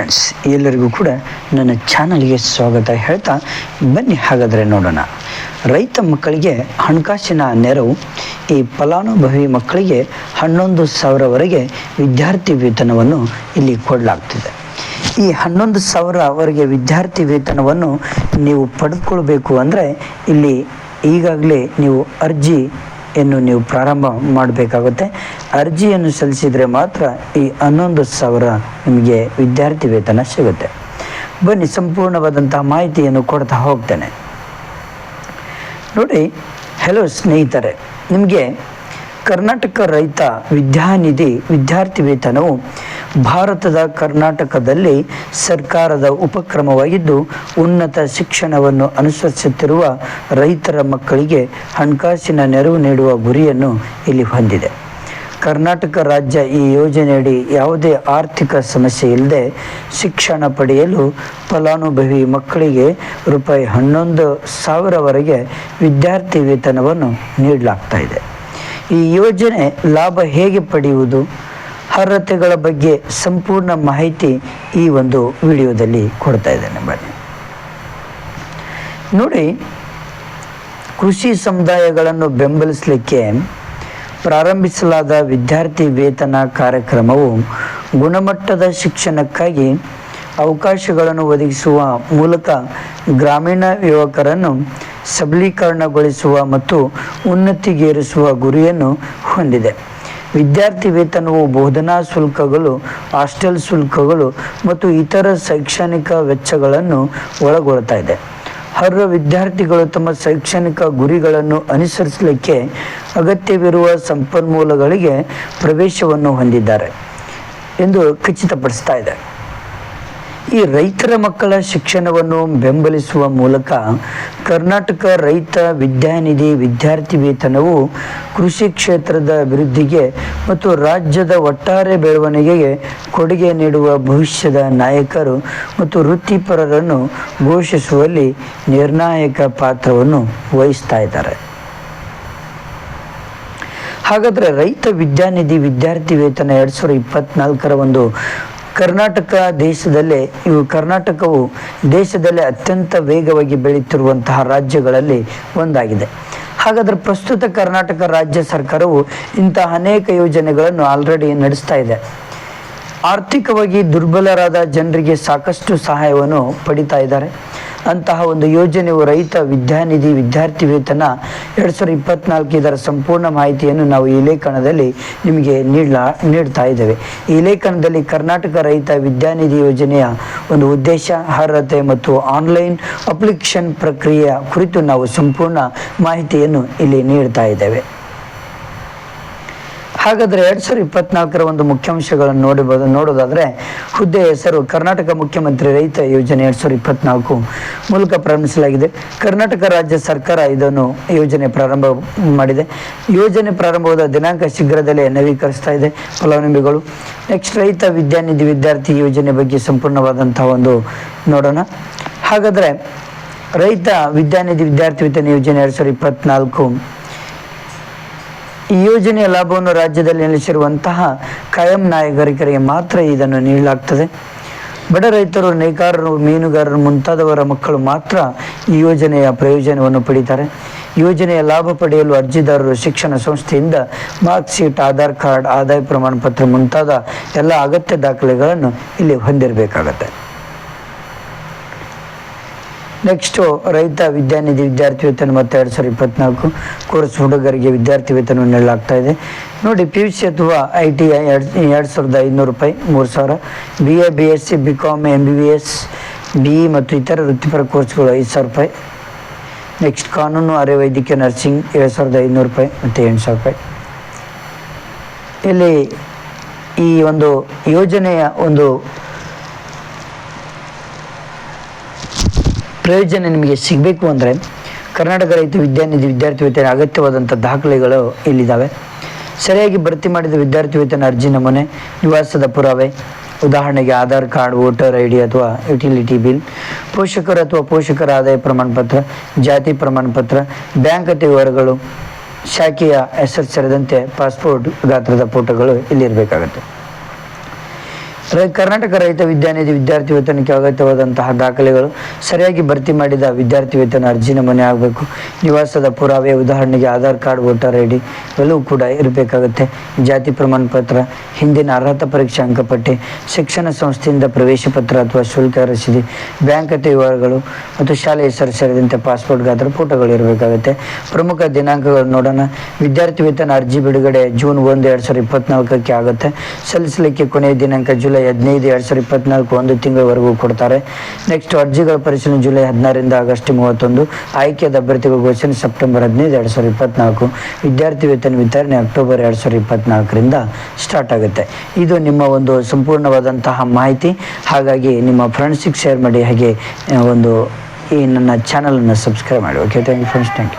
Friends ಎಲ್ಲರಿಗೂ ಕೂಡ ನನ್ನ ಚಾನಲ್ಗೆ ಸ್ವಾಗತ ಹೇಳ್ತಾ ಬನ್ನಿ ಹಾಗಾದರೆ ನೋಡೋಣ. ರೈತ ಮಕ್ಕಳಿಗೆ ಹಣಕಾಸಿನ ನೆರವು, ಈ ಫಲಾನುಭವಿ ಮಕ್ಕಳಿಗೆ ಹನ್ನೊಂದು ಸಾವಿರವರೆಗೆ ವಿದ್ಯಾರ್ಥಿ ವೇತನವನ್ನು ಇಲ್ಲಿ ಕೊಡಲಾಗ್ತಿದೆ. ಈ ಹನ್ನೊಂದು ಸಾವಿರವರೆಗೆ ವಿದ್ಯಾರ್ಥಿ ವೇತನವನ್ನು ನೀವು ಪಡೆದುಕೊಳ್ಬೇಕು ಅಂದರೆ ಇಲ್ಲಿ ಈಗಾಗಲೇ ನೀವು ಅರ್ಜಿ ಯನ್ನು ನೀವು ಪ್ರಾರಂಭ ಮಾಡಬೇಕಾಗುತ್ತೆ. ಅರ್ಜಿಯನ್ನು ಸಲ್ಲಿಸಿದರೆ ಮಾತ್ರ ಈ ಹನ್ನೊಂದು ಸಾವಿರ ನಿಮಗೆ ವಿದ್ಯಾರ್ಥಿ ವೇತನ ಸಿಗುತ್ತೆ. ಬನ್ನಿ, ಸಂಪೂರ್ಣವಾದಂತಹ ಮಾಹಿತಿಯನ್ನು ಕೊಡ್ತಾ ಹೋಗ್ತೇನೆ. ನೋಡಿ ಹೆಲೋ ಸ್ನೇಹಿತರೆ, ನಿಮಗೆ ಕರ್ನಾಟಕ ರೈತ ವಿದ್ಯಾನಿಧಿ ವಿದ್ಯಾರ್ಥಿ ವೇತನವು ಭಾರತದ ಕರ್ನಾಟಕದಲ್ಲಿ ಸರ್ಕಾರದ ಉಪಕ್ರಮವಾಗಿದ್ದು, ಉನ್ನತ ಶಿಕ್ಷಣವನ್ನು ಅನುಸರಿಸುತ್ತಿರುವ ರೈತರ ಮಕ್ಕಳಿಗೆ ಹಣಕಾಸಿನ ನೆರವು ನೀಡುವ ಗುರಿಯನ್ನು ಇಲ್ಲಿ ಹೊಂದಿದೆ. ಕರ್ನಾಟಕ ರಾಜ್ಯ ಈ ಯೋಜನೆಯಡಿ ಯಾವುದೇ ಆರ್ಥಿಕ ಸಮಸ್ಯೆ ಇಲ್ಲದೆ ಶಿಕ್ಷಣ ಪಡೆಯಲು ಫಲಾನುಭವಿ ಮಕ್ಕಳಿಗೆ ರೂಪಾಯಿ ಹನ್ನೊಂದು ಸಾವಿರವರೆಗೆ ವಿದ್ಯಾರ್ಥಿ ವೇತನವನ್ನು ನೀಡಲಾಗ್ತಾ ಇದೆ. ಈ ಯೋಜನೆ ಲಾಭ ಹೇಗೆ ಪಡೆಯುವುದು? ಅರ್ಹತೆಗಳ ಬಗ್ಗೆ ಸಂಪೂರ್ಣ ಮಾಹಿತಿ ಈ ಒಂದು ವಿಡಿಯೋದಲ್ಲಿ ಕೊಡ್ತಾ ಇದ್ದೇನೆ ಬನ್ನಿ. ನೋಡಿ, ಕೃಷಿ ಸಮುದಾಯಗಳನ್ನು ಬೆಂಬಲಿಸಲಿಕ್ಕೆ ಪ್ರಾರಂಭಿಸಲಾದ ವಿದ್ಯಾರ್ಥಿ ವೇತನ ಕಾರ್ಯಕ್ರಮವು ಗುಣಮಟ್ಟದ ಶಿಕ್ಷಣಕ್ಕಾಗಿ ಅವಕಾಶಗಳನ್ನು ಒದಗಿಸುವ ಮೂಲಕ ಗ್ರಾಮೀಣ ಯುವಕರನ್ನು ಸಬಲೀಕರಣಗೊಳಿಸುವ ಮತ್ತು ಉನ್ನತಿಗೇರಿಸುವ ಗುರಿಯನ್ನು ಹೊಂದಿದೆ. ವಿದ್ಯಾರ್ಥಿ ವೇತನವು ಬೋಧನಾ ಶುಲ್ಕಗಳು, ಹಾಸ್ಟೆಲ್ ಶುಲ್ಕಗಳು ಮತ್ತು ಇತರ ಶೈಕ್ಷಣಿಕ ವೆಚ್ಚಗಳನ್ನು ಒಳಗೊಳ್ತಾ ಇದೆ. ಅರ್ಹ ವಿದ್ಯಾರ್ಥಿಗಳು ತಮ್ಮ ಶೈಕ್ಷಣಿಕ ಗುರಿಗಳನ್ನು ಅನುಸರಿಸಲಿಕ್ಕೆ ಅಗತ್ಯವಿರುವ ಸಂಪನ್ಮೂಲಗಳಿಗೆ ಪ್ರವೇಶವನ್ನು ಹೊಂದಿದ್ದಾರೆ ಎಂದು ಖಚಿತಪಡಿಸ್ತಾ ಇದೆ. ಈ ರೈತರ ಮಕ್ಕಳ ಶಿಕ್ಷಣವನ್ನು ಬೆಂಬಲಿಸುವ ಮೂಲಕ ಕರ್ನಾಟಕ ರೈತ ವಿದ್ಯಾನಿಧಿ ವಿದ್ಯಾರ್ಥಿ ವೇತನವು ಕೃಷಿ ಕ್ಷೇತ್ರದ ಅಭಿವೃದ್ಧಿಗೆ ಮತ್ತು ರಾಜ್ಯದ ಒಟ್ಟಾರೆ ಬೆಳವಣಿಗೆಗೆ ಕೊಡುಗೆ ನೀಡುವ ಭವಿಷ್ಯದ ನಾಯಕರು ಮತ್ತು ವೃತ್ತಿಪರರನ್ನು ಘೋಷಿಸುವಲ್ಲಿ ನಿರ್ಣಾಯಕ ಪಾತ್ರವನ್ನು ವಹಿಸ್ತಾ ಇದ್ದಾರೆ. ಹಾಗಾದರೆ ರೈತ ವಿದ್ಯಾನಿಧಿ ವಿದ್ಯಾರ್ಥಿ ವೇತನ ಎರಡು ಸಾವಿರದ ಇಪ್ಪತ್ನಾಲ್ಕರ ಒಂದು ಕರ್ನಾಟಕ ದೇಶದಲ್ಲೇ, ಇವು ಕರ್ನಾಟಕವು ದೇಶದಲ್ಲೇ ಅತ್ಯಂತ ವೇಗವಾಗಿ ಬೆಳೆಯುತ್ತಿರುವಂತಹ ರಾಜ್ಯಗಳಲ್ಲಿ ಒಂದಾಗಿದೆ. ಹಾಗಾದ್ರೆ ಪ್ರಸ್ತುತ ಕರ್ನಾಟಕ ರಾಜ್ಯ ಸರ್ಕಾರವು ಇಂತಹ ಅನೇಕ ಯೋಜನೆಗಳನ್ನು ಆಲ್ರೆಡಿ ನಡೆಸ್ತಾ ಇದೆ. ಆರ್ಥಿಕವಾಗಿ ದುರ್ಬಲರಾದ ಜನರಿಗೆ ಸಾಕಷ್ಟು ಸಹಾಯವನ್ನು ಪಡಿತಾ ಇದ್ದಾರೆ. ಅಂತಹ ಒಂದು ಯೋಜನೆಯು ರೈತ, ವಿದ್ಯಾನಿಧಿ, ವಿದ್ಯಾರ್ಥಿ ವೇತನ ಎರಡು ಸಾವಿರದ ಇಪ್ಪತ್ನಾಲ್ಕು ಇದರ ಸಂಪೂರ್ಣ ಮಾಹಿತಿಯನ್ನು ನಾವು ಈ ಲೇಖನದಲ್ಲಿ ನಿಮಗೆ ನೀಡಲಾ, ನೀಡ್ತಾ ಇದ್ದೇವೆ. ಈ ಲೇಖನದಲ್ಲಿ ಕರ್ನಾಟಕ ರೈತ ವಿದ್ಯಾನಿಧಿ ಯೋಜನೆಯ ಒಂದು ಉದ್ದೇಶ, ಅರ್ಹತೆ ಮತ್ತು ಆನ್ಲೈನ್ ಅಪ್ಲಿಕೇಶನ್ ಪ್ರಕ್ರಿಯೆಯ ಕುರಿತು ನಾವು ಸಂಪೂರ್ಣ ಮಾಹಿತಿಯನ್ನು ಇಲ್ಲಿ ನೀಡ್ತಾ ಇದ್ದೇವೆ. ಹಾಗಾದರೆ ಎರಡು ಸಾವಿರದ ಇಪ್ಪತ್ನಾಲ್ಕರ ಒಂದು ಮುಖ್ಯಾಂಶಗಳನ್ನು ನೋಡಬಹುದು, ನೋಡೋದಾದರೆ ಹುದ್ದೆ ಹೆಸರು ಕರ್ನಾಟಕ ಮುಖ್ಯಮಂತ್ರಿ ರೈತ ಯೋಜನೆ ಎರಡು ಸಾವಿರದ ಇಪ್ಪತ್ನಾಲ್ಕು ಮೂಲಕ ಪ್ರಾರಂಭಿಸಲಾಗಿದೆ. ಕರ್ನಾಟಕ ರಾಜ್ಯ ಸರ್ಕಾರ ಇದನ್ನು ಯೋಜನೆ ಪ್ರಾರಂಭ ಮಾಡಿದೆ. ಯೋಜನೆ ಪ್ರಾರಂಭವಾದ ದಿನಾಂಕ ಶೀಘ್ರದಲ್ಲೇ ನವೀಕರಿಸ್ತಾ ಇದೆ ಫಲಾನುಭವಿಗಳು. ನೆಕ್ಸ್ಟ್ ರೈತ ವಿದ್ಯಾನಿಧಿ ವಿದ್ಯಾರ್ಥಿ ಯೋಜನೆ ಬಗ್ಗೆ ಸಂಪೂರ್ಣವಾದಂತಹ ಒಂದು ನೋಡೋಣ. ಹಾಗಾದರೆ ರೈತ ವಿದ್ಯಾನಿಧಿ ವಿದ್ಯಾರ್ಥಿ ವೇತನ ಯೋಜನೆ ಎರಡು ಸಾವಿರದ ಇಪ್ಪತ್ನಾಲ್ಕು ಈ ಯೋಜನೆಯ ಲಾಭವನ್ನು ರಾಜ್ಯದಲ್ಲಿ ನೆಲೆಸಿರುವಂತಹ ಕಾಯಂ ನಾಗರಿಕರಿಗೆ ಮಾತ್ರ ಇದನ್ನು ನೀಡಲಾಗ್ತದೆ. ಬಡ ರೈತರು, ನೇಕಾರರು, ಮೀನುಗಾರರು ಮುಂತಾದವರ ಮಕ್ಕಳು ಮಾತ್ರ ಈ ಯೋಜನೆಯ ಪ್ರಯೋಜನವನ್ನು ಪಡೀತಾರೆ. ಯೋಜನೆಯ ಲಾಭ ಪಡೆಯಲು ಅರ್ಜಿದಾರರು ಶಿಕ್ಷಣ ಸಂಸ್ಥೆಯಿಂದ ಮಾರ್ಕ್ ಶೀಟ್, ಆಧಾರ್ ಕಾರ್ಡ್, ಆದಾಯ ಪ್ರಮಾಣ ಪತ್ರ ಮುಂತಾದ ಎಲ್ಲ ಅಗತ್ಯ ದಾಖಲೆಗಳನ್ನು ಇಲ್ಲಿ ಹೊಂದಿರಬೇಕಾಗತ್ತೆ. ನೆಕ್ಸ್ಟು ರೈತ ವಿದ್ಯಾನಿಧಿ ವಿದ್ಯಾರ್ಥಿ ವೇತನ ಮತ್ತು ಎರಡು ಸಾವಿರದ ಇಪ್ಪತ್ನಾಲ್ಕು ಕೋರ್ಸ್ ಹುಡುಗರಿಗೆ ವಿದ್ಯಾರ್ಥಿ ವೇತನವನ್ನು ನೀಡಲಾಗ್ತಾ ಇದೆ. ನೋಡಿ ಪಿ ಯು ಸಿ ಅಥವಾ ಐ ಟಿ ಐ ಎರಡು ಎರಡು ಸಾವಿರದ ಐನೂರು ರೂಪಾಯಿ, ಮೂರು ಸಾವಿರ. B A B S C B com M B B S B E ಮತ್ತು ಇತರ ವೃತ್ತಿಪರ ಕೋರ್ಸ್ಗಳು ಐದು ಸಾವಿರ ರೂಪಾಯಿ. ನೆಕ್ಸ್ಟ್ ಕಾನೂನು, ಅರೆ ವೈದ್ಯಕೀಯ, ನರ್ಸಿಂಗ್ ಏಳು ಸಾವಿರದ ಐನೂರು ರೂಪಾಯಿ ಮತ್ತು ಎಂಟು ಸಾವಿರ ರೂಪಾಯಿ. ಇಲ್ಲಿ ಈ ಒಂದು ಯೋಜನೆಯ ಒಂದು ಪ್ರಯೋಜನ ನಿಮಗೆ ಸಿಗಬೇಕು ಅಂದರೆ ಕರ್ನಾಟಕ ರೈತ ವಿದ್ಯಾನಿಧಿ ವಿದ್ಯಾರ್ಥಿ ವೇತನ ಅಗತ್ಯವಾದಂಥ ದಾಖಲೆಗಳು ಇಲ್ಲಿದ್ದಾವೆ ಸರಿಯಾಗಿ ಭರ್ತಿ ಮಾಡಿದ ವಿದ್ಯಾರ್ಥಿ ವೇತನ ಅರ್ಜಿ ನಮೂನೆ, ನಿವಾಸದ ಪುರಾವೆ, ಉದಾಹರಣೆಗೆ Aadhaar card, voter I D ಅಥವಾ ಯುಟಿಲಿಟಿ ಬಿಲ್, ಪೋಷಕರು ಅಥವಾ ಪೋಷಕರ ಆದಾಯ ಪ್ರಮಾಣ ಪತ್ರ ಜಾತಿ ಪ್ರಮಾಣ ಪತ್ರ ಬ್ಯಾಂಕ್ ಖಾತೆ ವಿವರಗಳು, ಶಾಖೆಯ ಹೆಸರು ಸೇರಿದಂತೆ ಪಾಸ್ಪೋರ್ಟ್ ಗಾತ್ರದ ಫೋಟೋಗಳು ಇಲ್ಲಿರಬೇಕಾಗತ್ತೆ. ಕರ್ನಾಟಕ ರೈತ ವಿದ್ಯಾನಿಧಿ ವಿದ್ಯಾರ್ಥಿ ವೇತನಕ್ಕೆ ಅಗತ್ಯವಾದಂತಹ ದಾಖಲೆಗಳು ಸರಿಯಾಗಿ ಭರ್ತಿ ಮಾಡಿದ ವಿದ್ಯಾರ್ಥಿ ವೇತನ ಅರ್ಜಿ ನಮೂನೆ ಆಗಬೇಕು. ನಿವಾಸದ ಪುರಾವೆ ಉದಾಹರಣೆಗೆ Aadhaar card, voter I D ಎಲ್ಲವೂ ಕೂಡ ಇರಬೇಕಾಗುತ್ತೆ. ಜಾತಿ ಪ್ರಮಾಣ ಪತ್ರ ಹಿಂದಿನ ಅರ್ಹತಾ ಪರೀಕ್ಷಾ ಅಂಕಪಟ್ಟಿ, ಶಿಕ್ಷಣ ಸಂಸ್ಥೆಯಿಂದ ಪ್ರವೇಶ ಪತ್ರ ಅಥವಾ ಶುಲ್ಕ ರಸೀದಿ, ಬ್ಯಾಂಕ್ ಖಾತೆ ವಿವರಗಳು ಮತ್ತು ಶಾಲೆ ಹೆಸರು ಸೇರಿದಂತೆ ಪಾಸ್ಪೋರ್ಟ್, ಗಾತ್ರ ಫೋಟೋಗಳು ಇರಬೇಕಾಗುತ್ತೆ. ಪ್ರಮುಖ ದಿನಾಂಕಗಳು ನೋಡೋಣ. ವಿದ್ಯಾರ್ಥಿ ವೇತನ ಅರ್ಜಿ ಬಿಡುಗಡೆ ಜೂನ್ ಒಂದು ಎರಡು ಸಾವಿರದ ಇಪ್ಪತ್ನಾಲ್ಕಕ್ಕೆ ಆಗುತ್ತೆ. ಸಲ್ಲಿಸಲಿಕ್ಕೆ ಕೊನೆಯ ದಿನಾಂಕ ಜುಲೈ ಹದಿನೈದು, ಎರಡು ಸಾವಿರದ ಇಪ್ಪತ್ನಾಲ್ಕು ಒಂದು ತಿಂಗಳವರೆಗೂ ಕೊಡ್ತಾರೆ. ನೆಕ್ಸ್ಟ್ ಅರ್ಜಿಗಳ ಪರಿಶೀಲನೆ ಜುಲೈ ಹದಿನಾರರಿಂದ ಆಗಸ್ಟ್ ಮೂವತ್ತೊಂದು. ಆಯ್ಕೆಯಾದ ಅಭ್ಯರ್ಥಿಗಳ ಘೋಷಣೆ ಸೆಪ್ಟೆಂಬರ್ ಹದಿನೈದು, ಎರಡು ಸಾವಿರದ ಇಪ್ಪತ್ನಾಲ್ಕು. ವಿದ್ಯಾರ್ಥಿ ವೇತನ ವಿತರಣೆ ಅಕ್ಟೋಬರ್ ಎರಡು ಸಾವಿರದ ಇಪ್ಪತ್ನಾಲ್ಕರಿಂದ ಸ್ಟಾರ್ಟ್ ಆಗುತ್ತೆ. ಇದು ನಿಮ್ಮ ಒಂದು ಸಂಪೂರ್ಣವಾದಂತಹ ಮಾಹಿತಿ. ಹಾಗಾಗಿ ನಿಮ್ಮ ಫ್ರೆಂಡ್ಸಿಗೆ ಶೇರ್ ಮಾಡಿ, ಹಾಗೆ ಒಂದು ಈ ನನ್ನ ಚಾನಲನ್ನು ಸಬ್ಸ್ಕ್ರೈಬ್ ಮಾಡಿ. Okay thank you friends thank you